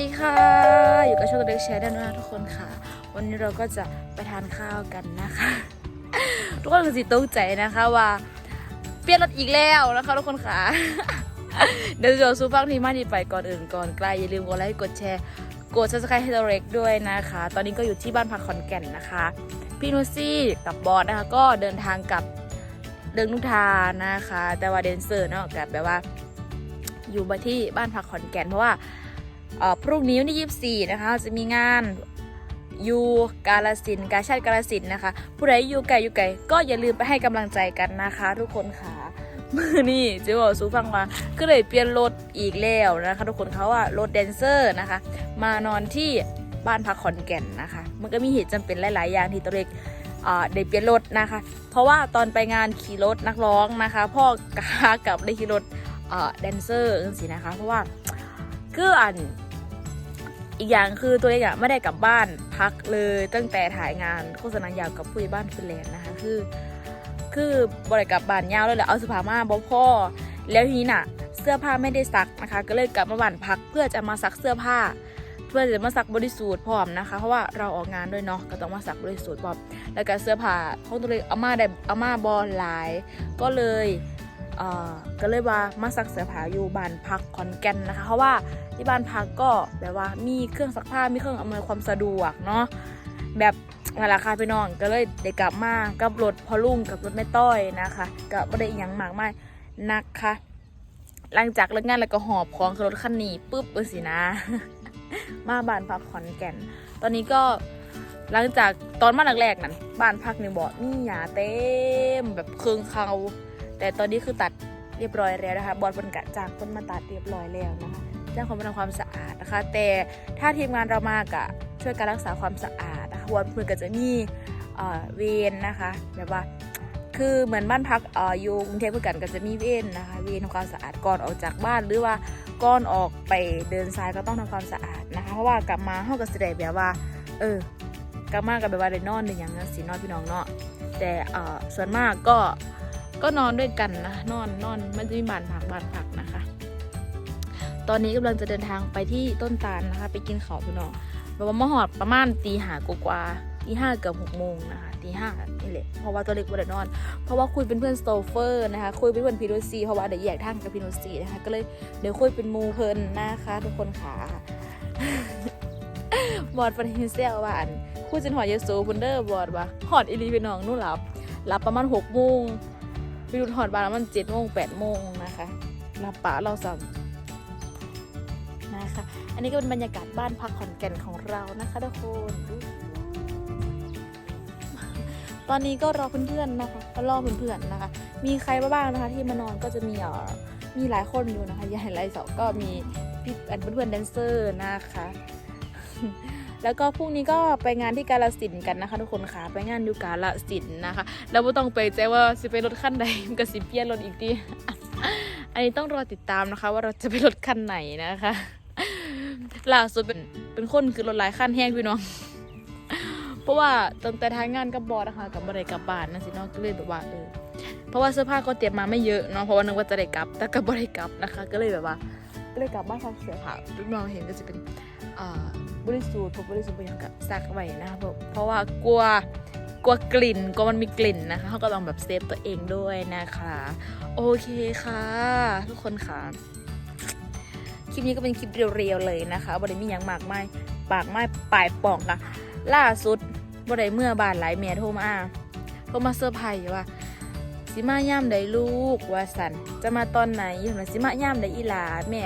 ดแชร์ด้วยนะทุกคนค่ะ วันนี้เราก็จะไปทานข้าวกันนะคะ ทุกคนคือสิตกใจนะคะว่า เปลี่ยนรถอีกแล้วนะคะทุกคนค่ะ เดี๋ยวจะซูฟังที่มาที่ไปก่อนอื่นก่อนไกลอย่าลืมกดไลค์กดแชร์ กด subscribe ให้เราเร็กด้วยนะคะ ตอนนี้ก็อยู่ที่บ้านพักขอนแก่นนะคะ พี่นุชซี่กับบอสนะคะก็เดินทางกับเดินลุงทานะคะ แต่ว่าเดนเซอร์เนาะกับแบบว่า อยู่มาที่บ้านพักขอนแก่นเพราะว่า พรุ่งนี้วันที่ 24 นะคะจะมีงานยูกาลสินกาชาติกาลสินนะคะ ผู้ใดอยู่ไกลอยู่ไกลก็อย่าลืมไปให้กำลังใจกันนะคะ ทุกคนค่ะมือนี่เจะบอกซูฟังมาก็เลยเปลี่ยนรถอีกแล้วนะคะ ทุกคนเขาว่ารถแดนเซอร์นะคะ มานอนที่บ้านพักขอนแก่นนะคะ มันก็มีเหตุจำเป็นหลาย ๆ อย่างที่ตัวเล็กได้เปลี่ยนรถนะคะ เพราะว่าตอนไปงานขี่รถนักร้องนะคะ พ่อกากับได้ขี่รถเออแดนเซอร์สินะคะ เพราะว่าคืออัน อีกอย่างคือตัวเองอะไม่ได้กลับบ้านพักเลยตั้งแต่ถ่ายงานโฆษณายาวกับผู้ใหญ่บ้านฟินแลนด์นะคะ คือ คือบริกลับบ้านยาวเลยแหละเอาสื้อผ้ามาบ่พ่อ แล้วทีนี้น่ะ เสื้อผ้าไม่ได้ซักนะคะ ก็เลยกลับมาบ้านพักเพื่อจะมาซักเสื้อผ้า เพื่อจะมาซักบริสูทพร้อมนะคะ เพราะว่าเราออกงานด้วยเนาะก็ต้องมาซักบริสูทพร้อมแล้วก็เสื้อผ้าของตัวเองเอามาได้เอามาบอลหลาย ก็เลย ก็เลยว่ามาซักเสื้อผ้าอยู่บ้านพักขอนแก่นนะคะ เพราะว่าที่บ้านพักก็แบบว่ามีเครื่องซักผ้ามีเครื่องอำนวยความสะดวกเนาะแบบนั่นแหละค่ะพี่น้องก็เลยได้กลับมากับรถพอลุงกับรถแม่ต้อยนะคะก็ไม่ได้อหยังมากมายนะคะหลังจากเลิกงานแล้วก็หอบของขึ้นรถคันนี้ปุ๊บเออสินะ มาบ้านพักขอนแก่น ตอนนี้ก็หลังจากตอนมาแรกๆนั้นบ้านพักนี่บอกมีหยาเต็มแบบเคืองเขา แต่ตอนนี้คือตัดเรียบร้อยแล้วนะคะ บอลบนกะจากคนมาตัดเรียบร้อยแล้วนะคะจ้างคนมาทำความสะอาดนะคะ แต่ถ้าทีมงานเรามากอะช่วยการรักษาความสะอาดนะคะวันพื่อนก็จะมีเวรนะคะแบบว่าคือเหมือนบ้านพักอยู่กรุงเทพเพื่อนกันก็จะมีเวรนะคะเวรทำความสะอาดก่อนออกจากบ้านหรือว่าก่อนออกไปเดินทรายก็ต้องทำความสะอาดนะคะ เพราะว่ากลับมาห้องก็แสดงแบบว่า เออกลับมากับแบบว่าได้นอนได้อย่างนั้นสินอนพี่น้องเนาะแต่ส่วนมากก็ ก็นอนด้วยกันนะนอนนอนมันจะมีบานพักบานพักนะคะ ตอนนี้กำลังจะเดินทางไปที่ต้นตาลนะคะ ไปกินข้าวพี่น้องแบบว่ามหอดประมาณตีหากว่าตีห้าเกือบหกโมงนะคะตีห้านี่แหละเพราะว่าตัวเล็กบ่ได้นอน เพราะว่าคุยเป็นเพื่อนสโซเฟอร์นะคะ คุยเป็นเพื่อนพีโนซีเพราะว่าเดี๋ยวแยกทางกับพีโนซีนะคะ ก็เลยเดี๋ยวคุยเป็นมูเพลินนะคะ ทุกคนค่ะบอดฟันฮิเซลว่าอันคู่จินหอดเยซูพุนเดอร์บอดว่าหอดอีลีเป็นน้องนู่นหลับหลับประมาณหกโมง ไปดูหอดบานประมันเจ็ดโมงแปดโมงนะคะลับป่าเราสั่นะคะ อันนี้ก็เป็นบรรยากาศบ้านพักขอนแก่นของเรานะคะทุกคน ตอนนี้ก็รอเพื่อนๆนะคะรอเพื่อนๆนะคะ มีใครบ้างนะคะ ที่มานอนก็จะมีเอ่อมีหลายคนอยู่นะคะยายไลท์สองก็มีพี่อันเพื่อนๆแดนเซอร์นะคะ แล้วก็พรุ่งนี้ก็ไปงานที่กาลสินกันนะคะ ทุกคนค่ะไปงานอยู่กาลสินนะคะ แล้วไม่ต้องไปใจว่าสิไปรถคันใดมันก็สิเปียรถอีกทีอันนี้ต้องรอติดตามนะคะ ว่าเราจะไปรถคันไหนนะคะล่าสุดเป็นเป็นคนคือรถหลายคันแห้งพี่น้องเพราะว่าตั้งแต่ท้างงานกับบอสนะคะกับบันไดกลับบานนะสิน้องก็เลยแบบว่าเออเพราะว่าเสื้อผ้าก็เตรียมมาไม่เยอะเนาะเพราะว่านึกว่าจะได้กลับ แต่กับบริกลับนะคะ ก็เลยแบบว่าก็เลยกลับบ้านพักเสื้อผ้าลูกน้องเห็นก็จะเป็น บริสุทธิ์ผมบริสุทธิ์เป็นอย่างกับซักไว้นะคะเพราะว่ากลัวกลัวกลิ่นกลัวมันมีกลิ่นนะคะเขาก็ต้องแบบเซฟตัวเองด้วยนะคะ โอเคค่ะ ทุกคนค่ะ คลิปนี้ก็เป็นคลิปเรียวๆเลยนะคะบริมีย่งมากไม่ปากไม่ปลายป่องค่ะล่าสุดบริเมื่อบานหลายเมียโทรมาโทรมาเซอร์ไพรส์ว่าสิมาย่ามใดลูกว่าสันจะมาตอนไหนอยู่นะสิมาย่ามใดอีหลาแม่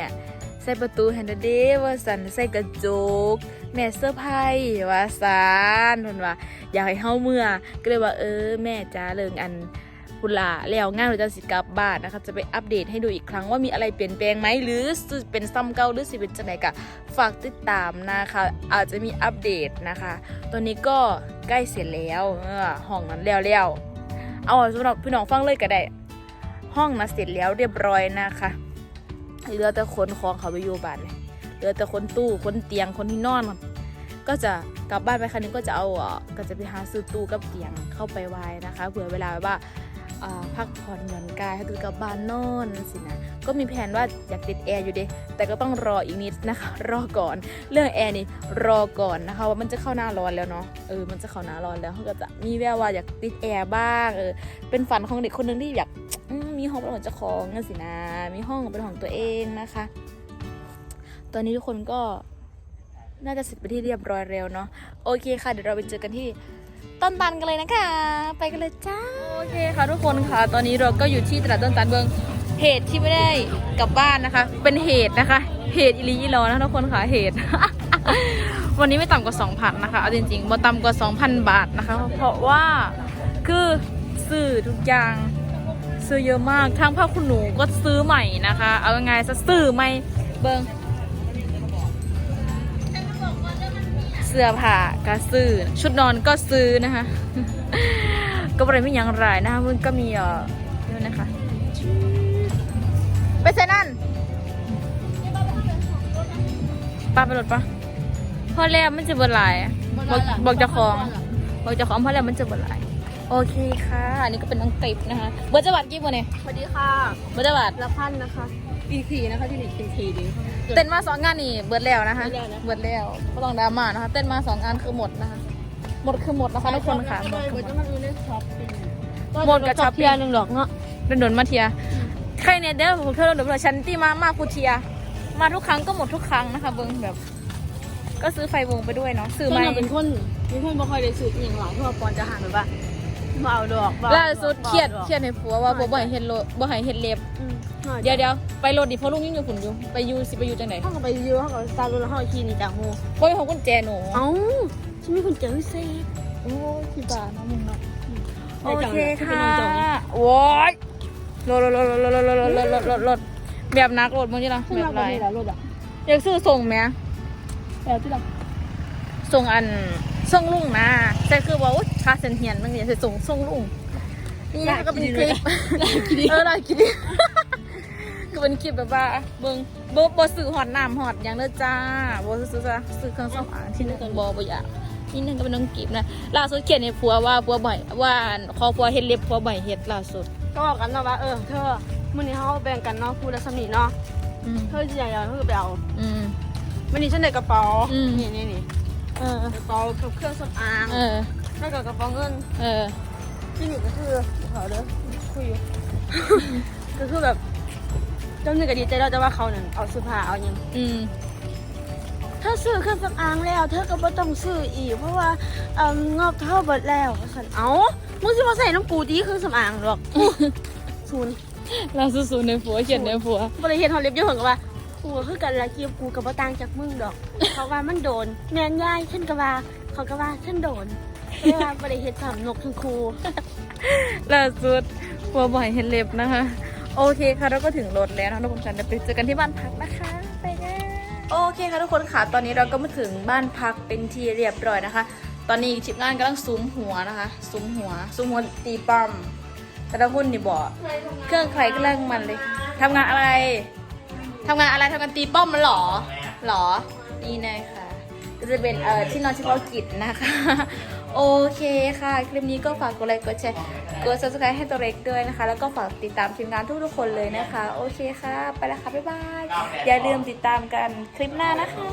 ใส่ประตูแฮนเดเดว่าสันใส่กระจก แม่เซอร์ไพรว่าสันเพิ่นว่า อยากให้เฮาเมื่อก็เลยว่าเออ แม่จ้าเรื่องอันพุนลาแล้วงานเราจะสิกลับบ้านนะคะจะไปอัปเดตให้ดูอีกครั้งว่ามีอะไรเปลี่ยนแปลงไหมหรือเป็นซ้ำเก่าหรือสิเป็นจังไหนกะฝากติดตามนะคะอาจจะมีอัปเดตนะคะ ตอนนี้ก็ใกล้เสร็จแล้วห้องนั้นแล้วแล้วเอาสำหรับพี่น้องฟังเลยก็ได้ ห้องนะเสร็จแล้วเรียบร้อยนะคะ เหลือแต่คนของเขาไปอยู่บ้านเนี่ยเหลือแต่คนตู้คนเตียงคนที่นอนก็จะกลับบ้านไปครั้งนี้ก็จะเอาก็จะไปหาซื้อตู้กับเตียงเข้าไปไว้นะคะเผื่อเวลาแบบว่าพักผ่อนหย่อนกายให้ตัวกลับบ้านนอนสินะก็มีแผนว่าอยากติดแอร์อยู่เดแต่ก็ต้องรออีกนิดนะคะรอก่อนเรื่องแอร์นี่รอก่อนนะคะว่ามันจะเข้าหน้าร้อนแล้วเนาะเออมันจะเข้าหน้าร้อนแล้วก็จะมีแววว่าอยากติดแอร์บ้างเออเป็นฝันของเด็กคนหนึ่งที่อยาก มีห้องเป็นของเจ้าของนั่นสินะ มีห้องเป็นของตัวเองนะคะ ตอนนี้ทุกคนก็น่าจะเสร็จไปที่เรียบร้อยแล้วเนาะโอเคค่ะ เดี๋ยวเราไปเจอกันที่ต้นตันกันเลยนะคะ ไปกันเลยจ้าโอเคค่ะทุกคนค่ะ ตอนนี้เราก็อยู่ที่ตลาดต้นตันเบิงเหตุที่ไม่ได้กลับบ้านนะคะ เป็นเหตุนะคะ เหตุอิลีอีรอนะทุกคนค่ะเหตุ วันนี้ไม่ต่ำกว่า 2,000นะคะเอาจริงๆบ่ต่ำกว่า 2,000 บาทนะคะ เพราะว่าคือซื้อทุกอย่าง ซื้อเยอะมากทั้งผ้าคุณหนูก็ซื้อใหม่นะคะ เอายังไงซะซื้อใหม่เบิงเสื้อผ้าก็ซื้อ ชุดนอนก็ซื้อนะคะ ก็บริไม่ยังไรนะคะมันก็มีเอ่อนี่นะคะ ไปเซนั่นป้าไปรถปะพ่อแล้วมันจะเบดหลายบอกบอกจ้าของบอกจ้าของพ่อแล้วมันจะเบดหลาย โอเคค่ะ อันนี้ก็เป็นน้องติปนะคะเบอร์จังหวัดกี่โมงเนี่ยสวัสดีค่ะเบอร์จังหวัดละพันนะคะปีทีนะคะที่นี่ปีทีดีเต้นมาสองงานนี่เบิร์ดแล้วนะคะเบิดแล้วนะเบิร์ดแล้วก็ต้องดราม่านะคะ เต้นมาสองงานคือหมดนะคะ หมดคือหมดนะคะทุกคนค่ะ หมดเบคืออร์หมจะดมาดูในช็อปปิ้งหมดกับช็อปปิ้งเพียหนึ่งดอกเนาะโดนๆมาเทีย ใครเนี่ยเด้อผมเธอโดนๆฉันตีมามากูเทีย มาทุกครั้งก็หมดทุกครั้งนะคะ เบิ้งแบบ ก็ซื้อไฟวงไปด้วยเนาะ ซื้อต้ไหมนเป็นคนเป็นคนบ่ค่อยได้ซื้ออย่างหลังเพราะว่าปอนจะหาแบบว่า มาเอาดอกบ่ล่าสุดเครียดเครียดในผัวว่าบ่บ่ให้เฮ็ดโลบ่ให้เฮ็ดเล็บอืมหน่อยเดี๋ยวเดี๋ยวไปโลดดิเพราะลุงยังอยู่ฝุ่นอยู่ไปอยู่สิไปอยู่จังไหนเขาก็ไปยืมเขาก็ซาลูแล้วเขาก็ขี่หนี่จากหมูบ่มีของกุญแจหนูเอ้าฉันมีคนเจอพิเศษโอ้ยพี่บาเนาะมึงเนาะในโอจังเคเลยที่เป็นค่ะน้องจงโว้ยรถรถรถรถรถรถรถรถรถรถรถแบบนักรถมึงนี่ล่ะขึ้นแบมาบแบไรบนี้แล้วรถอะอยากซื้อส่งไหมแบบที่เราส่งอัน ส่งลุงนะแต่คือว่าอุ๊ยค่าเซ็นเฮียนมันเนี่ยจะส่งส่งลุงนี่นะก็เป็นคลิปเออได้คลิปก็เป็นคลิปแบบว่าเบิ้งบ่บ่ซื้อหอดน้ำหอดอย่างเด้อจ้าบ่ซื้อจ้าซื้อเครื่องสำอางที่นึงบ่บ่อยากนี่นึงก็เป็นน้องกิบนะล่าสุดเขียนในผัวว่าผัวบ่อยว่าขอผัวเฮ็ดเล็บผัวบ่อยเฮ็ดล่าสุด ก็บอกกันเนาะว่าเออเธอมื้อนี้เขาแบ่งกันเนาะคู่ละสำนีเนาะอืมเธอจะอยากเอาเธอไปเอาอืมวันนี้ฉันได้กระเป๋าอืมนี่นี่นี่ เออกระเป๋ากับเครื่องสำอางเออ แล้วก็กระเป๋าเงินเออ ที่นี่ก็คือเขาเด้อคุยอยู่ ก็คือแบบเจ้าหนึ่งก็ดีใจแล้วแต่ว่าเขาเนี่ยเอาเสื้อผ้าเอาอย่างอืมถ้าซื้อเครื่องสำอางแล้ว เธอก็บ่ต้องซื้ออีก เพราะว่าเอ่องบเท่าเบิดแล้วฉันเอามึงสิมาใส่น้ำกูดีเครื่องสำอางหรอก ศูนย์ล่าสุดสูในผัวเขียนในผัว บริเห็นเขาเล็บเยอะเหมือนกับว่า กูก็คือกันละเกียบกูกับบ่ต่างจากมึงดอก เพราะว่ามันโดน แม่นยายฉันก็ว่า เขาก็ว่าฉันโดนเรียกว่าบริเห็นสามนกทั้งคู่ล่าสุดผัวบ่อยเฮ็ดเล็บนะคะ โอเคค่ะเราก็ถึงรถแล้วนะทุกคนค่ะเดี๋ยวไปเจอกันที่บ้านพักนะคะ ไปกันโอเคค่ะทุกคนค่ะ ตอนนี้เราก็มาถึงบ้านพักเป็นที่เรียบร้อยนะคะ ตอนนี้ทีมงานกำลังซุ้มหัวนะคะ ซุ้มหัว ซุ้มหัวตีปั๊มแต่ละคนนี่บอกเครื่องใครก็เร่งมันเลยทำงานอะไร ทำงานอะไรทำงานตีป้อมมันหรอหรอ นี่นะคะก็จะเป็นเอ่อที่นอนเฉพาะกิจนะคะ โอเคค่ะ คลิปนี้ก็ฝากกดไลค์กดแชร์กด subscribe ให้ตัวเล็กด้วยนะคะ แล้วก็ฝากติดตามทีมงานทุกๆคนเลยนะคะ โอเคค่ะ ไปแล้วค่ะ บ๊ายบาย อย่าลืมติดตามกันคลิปหน้านะคะ